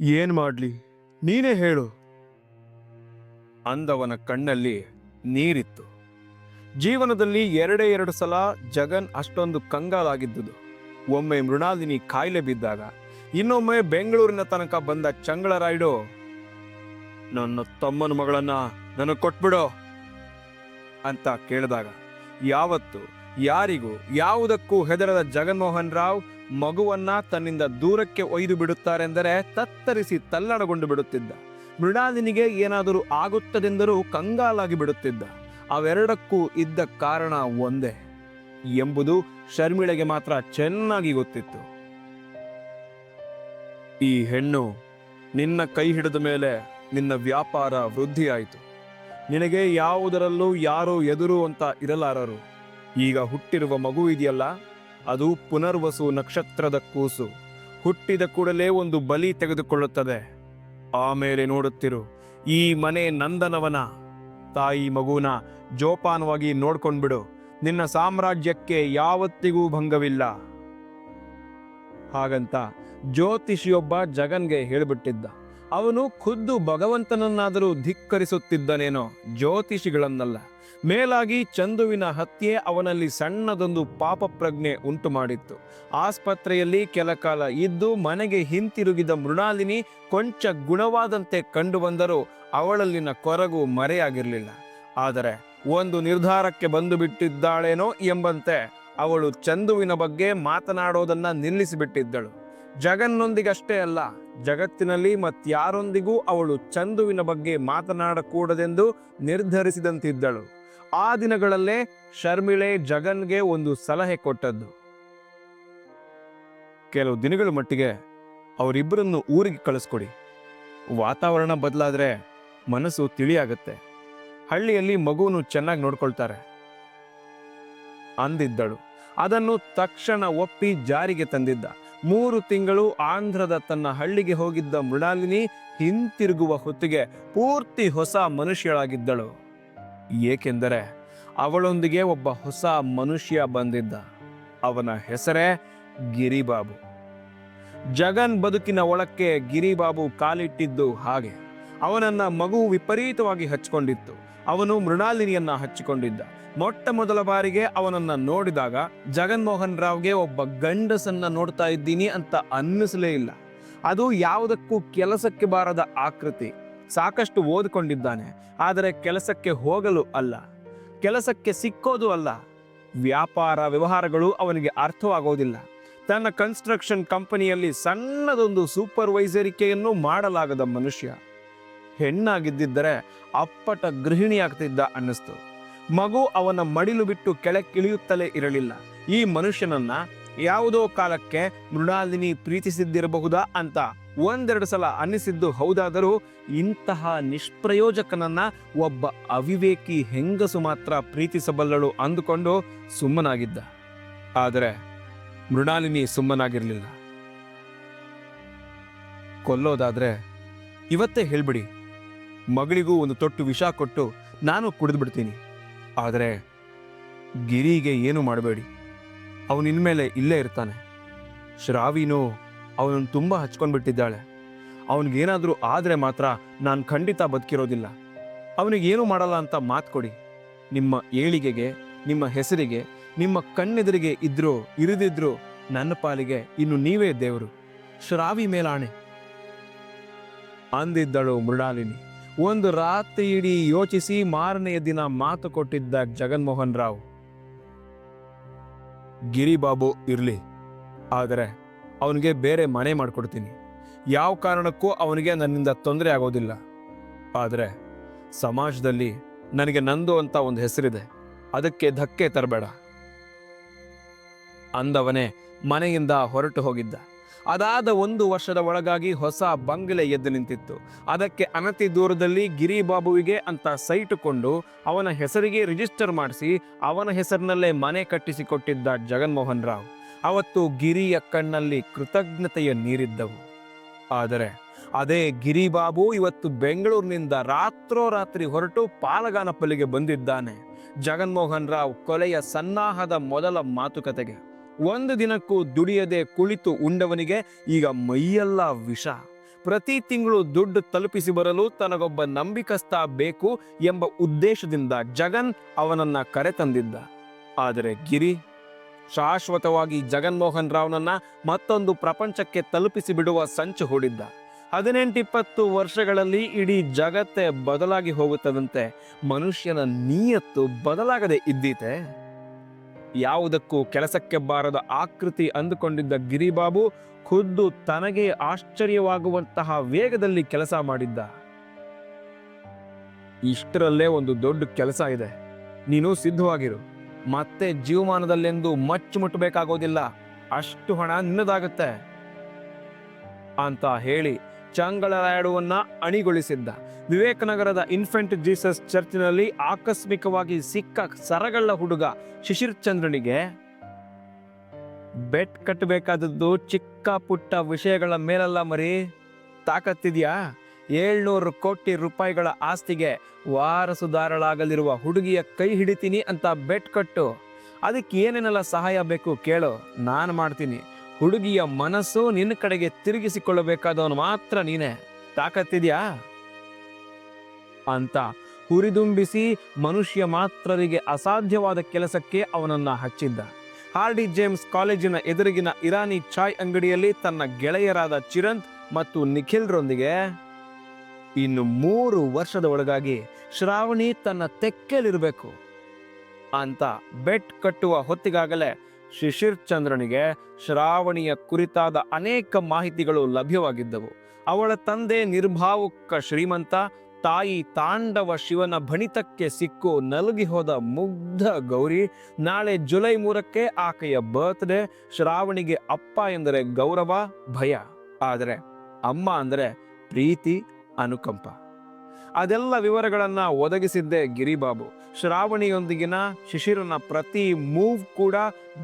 ಏನ್ ಮಾಡ್ಲಿ? ನೀನೇ ಹೇಳು. ಅಂದವನ ಕಣ್ಣಲ್ಲಿ ನೀರಿತ್ತು. ಜೀವನದಲ್ಲಿ ಎರಡೇ ಎರಡು ಸಲ ಜಗನ್ ಅಷ್ಟೊಂದು ಕಂಗಾಲಾಗಿದ್ದುದು. ಒಮ್ಮೆ ಮೃಣಾಲಿನಿ ಕಾಯಿಲೆ ಬಿದ್ದಾಗ, ಇನ್ನೊಮ್ಮೆ ಬೆಂಗಳೂರಿನ ತನಕ ಬಂದ ಚಂಗಳರಾಯ್ಡು ನನ್ನ ತಮ್ಮನ ಮಗಳನ್ನ ನನಗೆ ಕೊಟ್ಬಿಡು ಅಂತ ಕೇಳಿದಾಗ, ಯಾವತ್ತು ಯಾರಿಗೂ ಯಾವುದಕ್ಕೂ ಹೆದರದ ಜಗನ್ಮೋಹನ್ ರಾವ್ ಮಗುವನ್ನ ತನ್ನಿಂದ ದೂರಕ್ಕೆ ಒಯ್ದು ಬಿಡುತ್ತಾರೆಂದರೆ ತತ್ತರಿಸಿ ತಲ್ಲಡಗೊಂಡು ಬಿಡುತ್ತಿದ್ದ. ಮೃಣಾಲಿನಿಗೆ ಏನಾದರೂ ಆಗುತ್ತದೆಂದರೂ ಕಂಗಾಲಾಗಿ ಬಿಡುತ್ತಿದ್ದ. ಅವೆರಡಕ್ಕೂ ಇದ್ದ ಕಾರಣ ಒಂದೇ ಎಂಬುದು ಶರ್ಮಿಳೆಗೆ ಮಾತ್ರ ಚೆನ್ನಾಗಿ ಗೊತ್ತಿತ್ತು. ಈ ಹೆಣ್ಣು ನಿನ್ನ ಕೈ ಹಿಡಿದ ಮೇಲೆ ನಿನ್ನ ವ್ಯಾಪಾರ ವೃದ್ಧಿಯಾಯಿತು. ನಿನಗೆ ಯಾವುದರಲ್ಲೂ ಯಾರು ಎದುರು ಅಂತ ಇರಲಾರರು. ಈಗ ಹುಟ್ಟಿರುವ ಮಗು ಇದೆಯಲ್ಲ? ಅದು ಪುನರ್ವಸು ನಕ್ಷತ್ರದ ಕೂಸು. ಹುಟ್ಟಿದ ಕೂಡಲೇ ಒಂದು ಬಲಿ ತೆಗೆದುಕೊಳ್ಳುತ್ತದೆ. ಆಮೇಲೆ ನೋಡುತ್ತಿರು, ಈ ಮನೆ ನಂದನವನ. ತಾಯಿ ಮಗುನ ಜೋಪಾನವಾಗಿ ನೋಡ್ಕೊಂಡ್ಬಿಡು, ನಿನ್ನ ಸಾಮ್ರಾಜ್ಯಕ್ಕೆ ಯಾವತ್ತಿಗೂ ಭಂಗವಿಲ್ಲ. ಹಾಗಂತ ಜ್ಯೋತಿಷಿಯೊಬ್ಬ ಜಗನ್ಗೆ ಹೇಳಿಬಿಟ್ಟಿದ್ದ. ಅವನು ಖುದ್ದು ಭಗವಂತನನ್ನಾದರೂ ಧಿಕ್ಕರಿಸುತ್ತಿದ್ದನೇನೋ ಜ್ಯೋತಿಷಿಗಳನ್ನಲ್ಲ. ಮೇಲಾಗಿ ಚಂದುವಿನ ಹತ್ಯೆ ಅವನಲ್ಲಿ ಸಣ್ಣದೊಂದು ಪಾಪ ಪ್ರಜ್ಞೆ ಉಂಟು ಮಾಡಿತ್ತು ಆಸ್ಪತ್ರೆಯಲ್ಲಿ ಕೆಲ ಕಾಲ ಇದ್ದು ಮನೆಗೆ ಹಿಂತಿರುಗಿದ ಮೃಣಾಲಿನಿ ಕೊಂಚ ಗುಣವಾದಂತೆ ಕಂಡು ಬಂದರೂ ಅವಳಲ್ಲಿನ ಕೊರಗು ಮರೆಯಾಗಿರಲಿಲ್ಲ. ಆದರೆ ಒಂದು ನಿರ್ಧಾರಕ್ಕೆ ಬಂದು ಬಿಟ್ಟಿದ್ದಾಳೇನೋ ಎಂಬಂತೆ ಅವಳು ಚಂದುವಿನ ಬಗ್ಗೆ ಮಾತನಾಡೋದನ್ನ ನಿಲ್ಲಿಸಿಬಿಟ್ಟಿದ್ದಳು. ಜಗನ್ನೊಂದಿಗಷ್ಟೇ ಅಲ್ಲ ಜಗತ್ತಿನಲ್ಲಿ ಮತ್ತಾರೊಂದಿಗೂ ಅವಳು ಚಂದುವಿನ ಬಗ್ಗೆ ಮಾತನಾಡಕೂಡದೆಂದು ನಿರ್ಧರಿಸಿದಂತಿದ್ದಳು. ಆ ದಿನಗಳಲ್ಲೇ ಶರ್ಮಿಳೆ ಜಗನ್ಗೆ ಒಂದು ಸಲಹೆ ಕೊಟ್ಟದ್ದು. ಕೆಲವು ದಿನಗಳ ಮಟ್ಟಿಗೆ ಅವರಿಬ್ಬರನ್ನು ಊರಿಗೆ ಕಳಿಸ್ಕೊಡಿ. ವಾತಾವರಣ ಬದಲಾದ್ರೆ ಮನಸ್ಸು ತಿಳಿಯಾಗತ್ತೆ. ಹಳ್ಳಿಯಲ್ಲಿ ಮಗುವನ್ನು ಚೆನ್ನಾಗಿ ನೋಡ್ಕೊಳ್ತಾರೆ. ಅಂದಿದ್ದಳು. ಅದನ್ನು ತಕ್ಷಣ ಒಪ್ಪಿ ಜಾರಿಗೆ ತಂದಿದ್ದ. ಮೂರು ತಿಂಗಳು ಆಂಧ್ರದ ತನ್ನ ಹಳ್ಳಿಗೆ ಹೋಗಿದ್ದ ಮೃಣಾಲಿನಿ ಹಿಂತಿರುಗುವ ಹೊತ್ತಿಗೆ ಪೂರ್ತಿ ಹೊಸ ಮನುಷ್ಯಳಾಗಿದ್ದಳು. ಏಕೆಂದರೆ ಅವಳೊಂದಿಗೆ ಒಬ್ಬ ಹೊಸ ಮನುಷ್ಯ ಬಂದಿದ್ದ. ಅವನ ಹೆಸರೇ ಗಿರಿಬಾಬು. ಜಗನ್ ಬದುಕಿನ ಒಳಕ್ಕೆ ಗಿರಿಬಾಬು ಕಾಲಿಟ್ಟಿದ್ದು ಹಾಗೆ. ಅವನನ್ನ ಮಗು ವಿಪರೀತವಾಗಿ ಹಚ್ಚಿಕೊಂಡಿತ್ತು ಅವನು ಮೃಣಾಲಿನಿಯನ್ನ ಹಚ್ಚಿಕೊಂಡಿದ್ದ. ಮೊಟ್ಟ ಮೊದಲ ಬಾರಿಗೆ ಅವನನ್ನ ನೋಡಿದಾಗ, ಜಗನ್ಮೋಹನ್ ರಾವ್ಗೆ ಒಬ್ಬ ಗಂಡಸನ್ನ ನೋಡ್ತಾ ಇದ್ದೀನಿ ಅಂತ ಅನ್ನಿಸಲೇ ಇಲ್ಲ. ಅದು ಯಾವುದಕ್ಕೂ ಕೆಲಸಕ್ಕೆ ಬಾರದ ಆಕೃತಿ. ಸಾಕಷ್ಟು ಓದಿಕೊಂಡಿದ್ದಾನೆ. ಆದರೆ ಕೆಲಸಕ್ಕೆ ಹೋಗಲು ಅಲ್ಲ. ಕೆಲಸಕ್ಕೆ ಸಿಕ್ಕೋದು ಅಲ್ಲ. ವ್ಯಾಪಾರ ವ್ಯವಹಾರಗಳು ಅವನಿಗೆ ಅರ್ಥವಾಗೋದಿಲ್ಲ. ತನ್ನ ಕನ್ಸ್ಟ್ರಕ್ಷನ್ ಕಂಪನಿಯಲ್ಲಿ ಸಣ್ಣದೊಂದು ಸೂಪರ್ವೈಸರಿಕೆಯನ್ನು ಮಾಡಲಾಗದ ಮನುಷ್ಯ. ಹೆಣ್ಣಾಗಿದ್ದಿದ್ದರೆ ಅಪ್ಪಟ ಗೃಹಿಣಿಯಾಗ್ತಿದ್ದ ಅನ್ನಿಸ್ತು. ಮಗು ಅವನ ಮಡಿಲು ಬಿಟ್ಟು ಕೆಳಕ್ಕಿಳಿಯುತ್ತಲೇ ಇರಲಿಲ್ಲ. ಈ ಮನುಷ್ಯನನ್ನ ಯಾವುದೋ ಕಾಲಕ್ಕೆ ಮೃಣಾಲಿನಿ ಪ್ರೀತಿಸಿದ್ದಿರಬಹುದಾ ಅಂತ ಒಂದೆರಡು ಸಲ ಅನ್ನಿಸಿದ್ದು ಹೌದಾದರೂ ಇಂತಹ ನಿಷ್ಪ್ರಯೋಜಕನನ್ನ ಒಬ್ಬ ಅವಿವೇಕಿ ಹೆಂಗಸು ಮಾತ್ರ ಪ್ರೀತಿಸಬಲ್ಲಳು ಅಂದುಕೊಂಡು ಸುಮ್ಮನಾಗಿದ್ದ. ಆದರೆ ಮೃಣಾಲಿನಿ ಸುಮ್ಮನಾಗಿರಲಿಲ್ಲ. ಕೊಲ್ಲೋದಾದ್ರೆ ಇವತ್ತೇ ಹೇಳ್ಬಿಡಿ. ಮಗಳಿಗೂ ಒಂದು ತೊಟ್ಟು ವಿಷ ಕೊಟ್ಟು ನಾನು ಕುಡಿದು ಬಿಡ್ತೀನಿ ಆದರೆ ಗಿರಿಗೆ ಏನು ಮಾಡಬೇಡಿ. ಅವನು ಇನ್ಮೇಲೆ ಇಲ್ಲೇ ಇರ್ತಾನೆ. ಶ್ರಾವಿನೂ ಅವನನ್ನು ತುಂಬ ಹಚ್ಕೊಂಡ್ಬಿಟ್ಟಿದ್ದಾಳೆ. ಅವನಿಗೇನಾದರೂ ಆದರೆ ಮಾತ್ರ ನಾನು ಖಂಡಿತ ಬದುಕಿರೋದಿಲ್ಲ. ಅವನಿಗೇನು ಮಾಡಲ್ಲ ಅಂತ ಮಾತು ಕೊಡಿ. ನಿಮ್ಮ ಏಳಿಗೆಗೆ, ನಿಮ್ಮ ಹೆಸರಿಗೆ, ನಿಮ್ಮ ಕಣ್ಣೆದುರಿಗೆ ಇದ್ರೂ, ಇರಿದಿದ್ರೂ ನನ್ನ ಪಾಲಿಗೆ ಇನ್ನು ನೀವೇ ದೇವರು. ಶ್ರಾವಿ ಮೇಲಾಣೆ. ಅಂದಿದ್ದಳು ಮೃಣಾಲಿನಿ. ಒಂದು ರಾತ್ರಿ ಇಡೀ ಯೋಚಿಸಿ ಮಾರನೆಯ ದಿನ ಮಾತು ಕೊಟ್ಟಿದ್ದ ಜಗನ್ಮೋಹನ್ ರಾವ್. ಗಿರಿಬಾಬು ಇರಲಿ, ಆದರೆ ಅವನಿಗೆ ಬೇರೆ ಮನೆ ಮಾಡಿಕೊಡ್ತೀನಿ. ಯಾವ ಕಾರಣಕ್ಕೂ ಅವನಿಗೆ ನನ್ನಿಂದ ತೊಂದರೆ ಆಗೋದಿಲ್ಲ. ಆದರೆ ಸಮಾಜದಲ್ಲಿ ನನಗೆ ನಂದು ಅಂತ ಒಂದು ಹೆಸರಿದೆ. ಅದಕ್ಕೆ ಧಕ್ಕೆ ತರಬೇಡ. ಅಂದವನೇ ಮನೆಯಿಂದ ಹೊರಟು ಹೋಗಿದ್ದ. ಅದಾದ ಒಂದು ವರ್ಷದ ಒಳಗಾಗಿ ಹೊಸ ಬಂಗಲೆ ಎದ್ದು ನಿಂತಿತ್ತು. ಅದಕ್ಕೆ ಅನತಿ ದೂರದಲ್ಲಿ ಗಿರಿಬಾಬುವಿಗೆ ಅಂತ ಸೈಟ್ ಕೊಂಡು ಅವನ ಹೆಸರಿಗೆ ರಿಜಿಸ್ಟರ್ ಮಾಡಿಸಿ ಅವನ ಹೆಸರಿನಲ್ಲೇ ಮನೆ ಕಟ್ಟಿಸಿಕೊಟ್ಟಿದ್ದ ಜಗನ್ಮೋಹನ್ ರಾವ್. ಅವತ್ತು ಗಿರಿಯ ಕಣ್ಣಲ್ಲಿ ಕೃತಜ್ಞತೆಯ ನೀರಿದ್ದವು. ಆದರೆ ಅದೇ ಗಿರಿಬಾಬು ಇವತ್ತು ಬೆಂಗಳೂರಿನಿಂದ ರಾತ್ರೋರಾತ್ರಿ ಹೊರಟು ಪಾಲಗಾನಪಲ್ಲಿಗೆ ಬಂದಿದ್ದಾನೆ. ಜಗನ್ಮೋಹನ್ ರಾವ್ ಕೊಲೆಯ ಸನ್ನಾಹದ ಮೊದಲ ಮಾತುಕತೆಗೆ. ಒಂದು ದಿನಕ್ಕೂ ದುಡಿಯದೆ ಕುಳಿತು ಉಂಡವನಿಗೆ ಈಗ ಮೈಯೆಲ್ಲ ವಿಷ. ಪ್ರತಿ ತಿಂಗಳು ದುಡ್ಡು ತಲುಪಿಸಿ ಬರಲು ತನಗೊಬ್ಬ ನಂಬಿಕಸ್ಥ ಬೇಕು ಎಂಬ ಉದ್ದೇಶದಿಂದ ಜಗನ್ ಅವನನ್ನ ಕರೆತಂದಿದ್ದ. ಆದರೆ ಗಿರಿ, ಶಾಶ್ವತವಾಗಿ ಜಗನ್ಮೋಹನ್ ರಾವ್ನನ್ನ ಮತ್ತೊಂದು ಪ್ರಪಂಚಕ್ಕೆ ತಲುಪಿಸಿ ಬಿಡುವ ಸಂಚು ಹೂಡಿದ್ದ. ಹದಿನೆಂಟಿಪ್ಪತ್ತು ವರ್ಷಗಳಲ್ಲಿ ಇಡೀ ಜಗತ್ತೇ ಬದಲಾಗಿ ಹೋಗುತ್ತದಂತೆ ಮನುಷ್ಯನ ನೀಯತ್ತು ಬದಲಾಗದೆ ಇದ್ದೀತೆ? ಯಾವುದಕ್ಕೂ ಕೆಲಸಕ್ಕೆ ಬಾರದ ಆಕೃತಿ ಅಂದುಕೊಂಡಿದ್ದ ಗಿರಿಬಾಬು ಖುದ್ದು ತನಗೆ ಆಶ್ಚರ್ಯವಾಗುವಂತಹ ವೇಗದಲ್ಲಿ ಕೆಲಸ ಮಾಡಿದ್ದ. ಇಷ್ಟರಲ್ಲೇ ಒಂದು ದೊಡ್ಡ ಕೆಲಸ ಇದೆ. ನೀನು ಸಿದ್ಧವಾಗಿರು. ಮತ್ತೆ ಜೀವಮಾನದಲ್ಲೆಂದು ಮಚ್ಚು ಮುಟ್ಟಬೇಕಾಗೋದಿಲ್ಲ. ಅಷ್ಟು ಹಣ ನಿನ್ನದಾಗುತ್ತೆ. ಅಂತ ಹೇಳಿ ಚಂಗಳರಾಯಡುವನ್ನ ಅಣಿಗೊಳಿಸಿದ್ದ. ವಿವೇಕನಗರದ ಇನ್ಫೆಂಟ್ ಜೀಸಸ್ ಚರ್ಚಿನಲ್ಲಿ ಆಕಸ್ಮಿಕವಾಗಿ ಸಿಕ್ಕ ಸರಗಳ್ಳ ಹುಡುಗ ಶಿಶಿರ್ ಚಂದ್ರನಿಗೆ ಬೆಟ್ ಕಟ್ಟಬೇಕಾದದ್ದು ಚಿಕ್ಕ ಪುಟ್ಟ ವಿಷಯಗಳ ಮೇಲಲ್ಲ ಮರಿ. ತಾಕತ್ತಿದ್ಯಾ? ಏಳ್ನೂರು ಕೋಟಿ ರೂಪಾಯಿಗಳ ಆಸ್ತಿಗೆ ವಾರಸುದಾರಳಾಗಲಿರುವ ಹುಡುಗಿಯ ಕೈ ಹಿಡಿತೀನಿ ಅಂತ ಬೆಟ್ ಕಟ್ಟು. ಅದಕ್ಕೆ ಏನೇನೆಲ್ಲ ಸಹಾಯ ಬೇಕು ಕೇಳು, ನಾನು ಮಾಡ್ತೀನಿ. ಹುಡುಗಿಯ ಮನಸ್ಸು ನಿನ್ನ ಕಡೆಗೆ ತಿರುಗಿಸಿಕೊಳ್ಳಬೇಕಾದವನು ಮಾತ್ರ ನೀನೇ. ತಾಕತ್ತಿದ್ಯಾ? ಅಂತ ಹುರಿದುಂಬಿಸಿ ಮನುಷ್ಯ ಮಾತ್ರರಿಗೆ ಅಸಾಧ್ಯವಾದ ಕೆಲಸಕ್ಕೆ ಅವನನ್ನು ಹಚ್ಚಿದ್ದ. ಹಾರ್ಡಿ ಜೇಮ್ಸ್ ಕಾಲೇಜಿನ ಎದುರಿಗಿನ ಇರಾನಿ ಚಾಯ್ ಅಂಗಡಿಯಲ್ಲಿ ತನ್ನ ಗೆಳೆಯರಾದ ಚಿರಂತ್ ಮತ್ತು ನಿಖಿಲ್ರೊಂದಿಗೆ ಇನ್ನು ಮೂರು ವರ್ಷದ ಒಳಗಾಗಿ ಶ್ರಾವಣಿ ತನ್ನ ತೆಕ್ಕೆಲಿರಬೇಕು ಅಂತ ಬೆಟ್ ಕಟ್ಟುವ ಹೊತ್ತಿಗಾಗಲೇ ಶಿಶಿರ್ ಚಂದ್ರನಿಗೆ ಶ್ರಾವಣಿಯ ಕುರಿತಾದ ಅನೇಕ ಮಾಹಿತಿಗಳು ಲಭ್ಯವಾಗಿದ್ದವು. ಅವಳ ತಂದೆ ನಿರ್ಭಾವುಕ ಶ್ರೀಮಂತ ತಾಯಿ ತಾಂಡವ ಶಿವನ ಭಣಿತಕ್ಕೆ ಸಿಕ್ಕು ನಲುಗಿ ಹೋದ ಮುಗ್ಧ ಗೌರಿ, ನಾಳೆ ಜುಲೈ ಮೂರಕ್ಕೆ ಆಕೆಯ ಬರ್ತ್ಡೇ ಶ್ರಾವಣಿಗೆ ಅಪ್ಪ ಎಂದರೆ ಗೌರವ, ಭಯ. ಆದರೆ ಅಮ್ಮ ಅಂದರೆ ಪ್ರೀತಿ, ಅನುಕಂಪ. ಅದೆಲ್ಲ ವಿವರಗಳನ್ನ ಒದಗಿಸಿದ್ದೆ ಗಿರಿಬಾಬು. ಶ್ರಾವಣಿಯೊಂದಿಗಿನ ಶಿಶಿರನ ಪ್ರತಿ ಮೂವ್ ಕೂಡ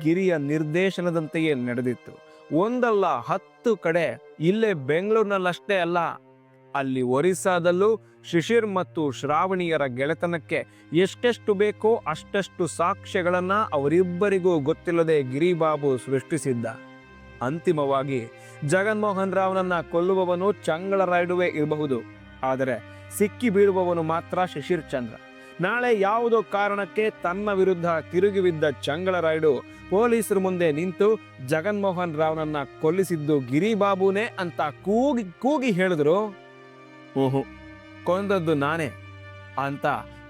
ಗಿರಿಯ ನಿರ್ದೇಶನದಂತೆಯೇ ನಡೆದಿತ್ತು. ಒಂದಲ್ಲ ಹತ್ತು ಕಡೆ ಇಲ್ಲೇ ಬೆಂಗಳೂರಿನಲ್ಲಷ್ಟೇ ಅಲ್ಲ. ಅಲ್ಲಿ ಒರಿಸ್ಸಾದಲ್ಲೂ ಶಿಶಿರ್ ಮತ್ತು ಶ್ರಾವಣಿಯರ ಗೆಳೆತನಕ್ಕೆ ಎಷ್ಟೆಷ್ಟು ಬೇಕೋ ಅಷ್ಟೆಷ್ಟು ಸಾಕ್ಷ್ಯಗಳನ್ನು ಅವರಿಬ್ಬರಿಗೂ ಗೊತ್ತಿಲ್ಲದೆ ಗಿರಿಬಾಬು ಸೃಷ್ಟಿಸಿದ್ದ. ಅಂತಿಮವಾಗಿ ಜಗನ್ಮೋಹನ್ ರಾವ್ನನ್ನ ಕೊಲ್ಲುವವನು ಚಂಗಳರಾಯ್ಡುವೆ ಇರಬಹುದು. ಆದರೆ ಸಿಕ್ಕಿ ಬೀಳುವವನು ಮಾತ್ರ ಶಿಶಿರ್ ಚಂದ್ರ. ನಾಳೆ ಯಾವುದೋ ಕಾರಣಕ್ಕೆ ತನ್ನ ವಿರುದ್ಧ ತಿರುಗಿಬಿದ್ದ ಚಂಗಳರಾಯ್ಡು ಪೊಲೀಸರ ಮುಂದೆ ನಿಂತು ಜಗನ್ಮೋಹನ್ ರಾವ್ನನ್ನ ಕೊಲ್ಲಿಸಿದ್ದು ಗಿರಿಬಾಬುನೇ ಅಂತ ಕೂಗಿ ಕೂಗಿ ಹೇಳಿದ್ರು. ಓಹೋ ಕೊಂದದ್ದು ನಾನೇ ಅಂತ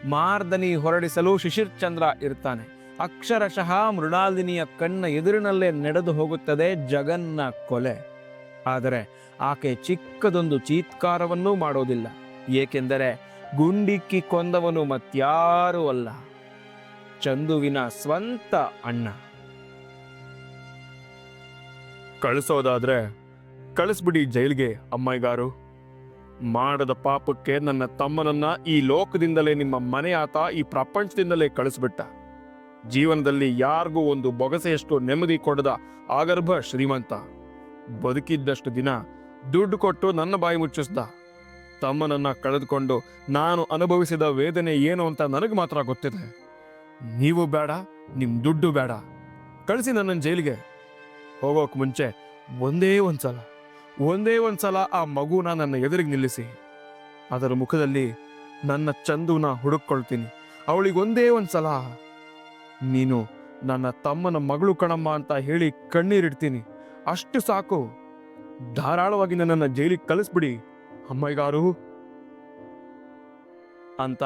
ಮಾರ್ದನಿ ಹೊರಡಿಸಲು ಶಿಶಿರ್ ಚಂದ್ರ ಇರ್ತಾನೆ. ಅಕ್ಷರಶಃ ಮೃಣಾಲಿನಿಯ ಕಣ್ಣ ಎದುರಿನಲ್ಲೇ ನಡೆದು ಹೋಗುತ್ತದೆ ಜಗನ್ನ ಕೊಲೆ. ಆದರೆ ಆಕೆ ಚಿಕ್ಕದೊಂದು ಚೀತ್ಕಾರವನ್ನೂ ಮಾಡೋದಿಲ್ಲ. ಏಕೆಂದರೆ ಗುಂಡಿಕ್ಕಿ ಕೊಂದವನು ಮತ್ಯಾರೂ ಅಲ್ಲ. ಚಂದುವಿನ ಸ್ವಂತ ಅಣ್ಣ. ಕಳಿಸೋದಾದ್ರೆ ಕಳಿಸ್ಬಿಡಿ ಜೈಲ್ಗೆ ಅಮ್ಮಯ್ಯಗಾರು. ಮಾಡದ ಪಾಪಕ್ಕೆ ನನ್ನ ತಮ್ಮನನ್ನ ಈ ಲೋಕದಿಂದಲೇ ನಿಮ್ಮ ಮನೆ ಆತ ಈ ಪ್ರಪಂಚದಿಂದಲೇ ಕಳಿಸ್ಬಿಟ್ಟ. ಜೀವನದಲ್ಲಿ ಯಾರಿಗೂ ಒಂದು ಬೊಗಸೆಯಷ್ಟು ನೆಮ್ಮದಿ ಕೊಡದ ಆಗರ್ಭ ಶ್ರೀಮಂತ. ಬದುಕಿದ್ದಷ್ಟು ದಿನ ದುಡ್ಡು ಕೊಟ್ಟು ನನ್ನ ಬಾಯಿ ಮುಚ್ಚಿಸ್ದ. ತಮ್ಮನನ್ನ ಕಳೆದುಕೊಂಡು ನಾನು ಅನುಭವಿಸಿದ ವೇದನೆ ಏನು ಅಂತ ನನಗೆ ಮಾತ್ರ ಗೊತ್ತಿದೆ. ನೀವು ಬೇಡ, ನಿಮ್ ದುಡ್ಡು ಬೇಡ. ಕಳಿಸಿ ನನ್ನ ಜೈಲಿಗೆ. ಹೋಗೋಕ್ ಮುಂಚೆ ಒಂದೇ ಒಂದ್ಸಲ. ಒಂದೇ ಒಂದ್ಸಲ ಆ ಮಗುನ ನನ್ನ ಎದುರಿಗೆ ನಿಲ್ಲಿಸಿ. ಅದರ ಮುಖದಲ್ಲಿ ನನ್ನ ಚಂದುನ ಹುಡುಕೊಳ್ತೀನಿ ಅವಳಿಗೆ ಒಂದೇ ಒಂದ್ಸಲ, ನೀನು ನನ್ನ ತಮ್ಮನ ಮಗಳು ಕಣಮ್ಮ ಅಂತ ಹೇಳಿ ಕಣ್ಣೀರಿಡ್ತೀನಿ. ಅಷ್ಟು ಸಾಕು. ಧಾರಾಳವಾಗಿ ನನ್ನನ್ನು ಜೈಲಿಗೆ ಕಳಿಸ್ಬಿಡಿ, ಅಮ್ಮಯ್ಯಗಾರು. ಅಂತ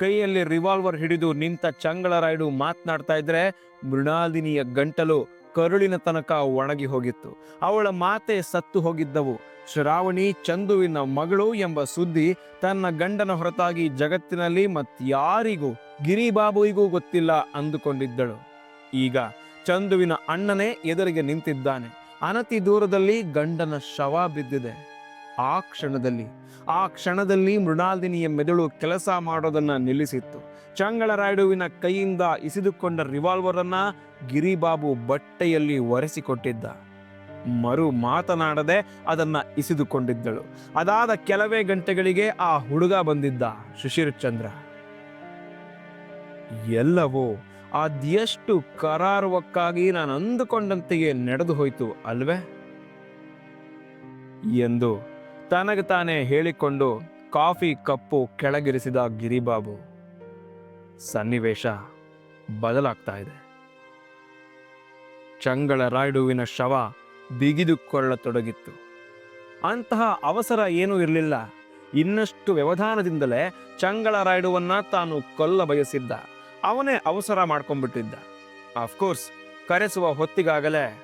ಕೈಯಲ್ಲಿ ರಿವಾಲ್ವರ್ ಹಿಡಿದು ನಿಂತ ಚಂಗಳರಾಯ್ಡು ಮಾತನಾಡ್ತಾ ಇದ್ರೆ ಮೃಣಾಲಿನಿಯ ಗಂಟಲು ಕರುಳಿನ ತನಕ ಒಣಗಿ ಹೋಗಿತ್ತು. ಅವಳ ಮಾತೆ ಸತ್ತು ಹೋಗಿದ್ದವು. ಶ್ರಾವಣಿ, ಚಂದುವಿನ ಮಗಳು ಎಂಬ ಸುದ್ದಿ ತನ್ನ ಗಂಡನ ಹೊರತಾಗಿ ಜಗತ್ತಿನಲ್ಲಿ ಮತ್ತಾರಿಗೂ, ಗಿರಿಬಾಬುವಿಗೂ ಗೊತ್ತಿಲ್ಲ ಅಂದುಕೊಂಡಿದ್ದಳು. ಈಗ ಚಂದುವಿನ ಅಣ್ಣನೇ ಎದುರಿಗೆ ನಿಂತಿದ್ದಾನೆ. ಅನತಿ ದೂರದಲ್ಲಿ ಗಂಡನ ಶವ ಬಿದ್ದಿದೆ. ಆ ಕ್ಷಣದಲ್ಲಿ ಆ ಕ್ಷಣದಲ್ಲಿ ಮೃಣಾಲಿನಿಯ ಮೆದುಳು ಕೆಲಸ ಮಾಡೋದನ್ನ ನಿಲ್ಲಿಸಿತ್ತು. ಚಂಗಳರಾಯ್ಡುವಿನ ಕೈಯಿಂದ ಇಸಿದುಕೊಂಡ ರಿವಾಲ್ವರ್ ಅನ್ನ ಗಿರಿಬಾಬು ಬಟ್ಟೆಯಲ್ಲಿ ಒರೆಸಿಕೊಟ್ಟಿದ್ದ. ಮರು ಮಾತನಾಡದೆ ಅದನ್ನು ಇಸಿದುಕೊಂಡಿದ್ದಳು. ಅದಾದ ಕೆಲವೇ ಗಂಟೆಗಳಿಗೆ ಆ ಹುಡುಗ ಬಂದಿದ್ದ ಶಿಶಿರ್ ಚಂದ್ರ. ಎಲ್ಲವೋ ಅದೆಷ್ಟು ಕರಾರುವಕ್ಕಾಗಿ ನಾನು ಅಂದುಕೊಂಡಂತೆಯೇ ನಡೆದು ಹೋಯಿತು ಅಲ್ವೇ? ಎಂದು ತನಗೆ ತಾನೇ ಹೇಳಿಕೊಂಡು ಕಾಫಿ ಕಪ್ಪು ಕೆಳಗಿರಿಸಿದ ಗಿರಿಬಾಬು. ಸನ್ನಿವೇಶ ಬದಲಾಗ್ತಾ ಇದೆ. ಚಂಗಳ ರಾಯ್ಡುವಿನ ಶವ ಬಿಗಿದುಕೊಳ್ಳತೊಡಗಿತ್ತು. ಅಂತಹ ಅವಸರ ಏನೂ ಇರಲಿಲ್ಲ. ಇನ್ನಷ್ಟು ವ್ಯವಧಾನದಿಂದಲೇ ಚಂಗಳ ರಾಯ್ಡುವನ್ನ ತಾನು ಕೊಲ್ಲ ಬಯಸಿದ್ದ. ಅವನೇ ಅವಸರ ಮಾಡ್ಕೊಂಡ್ಬಿಟ್ಟಿದ್ದ. ಅಫ್ಕೋರ್ಸ್ ಕರೆಸುವ ಹೊತ್ತಿಗಾಗಲೇ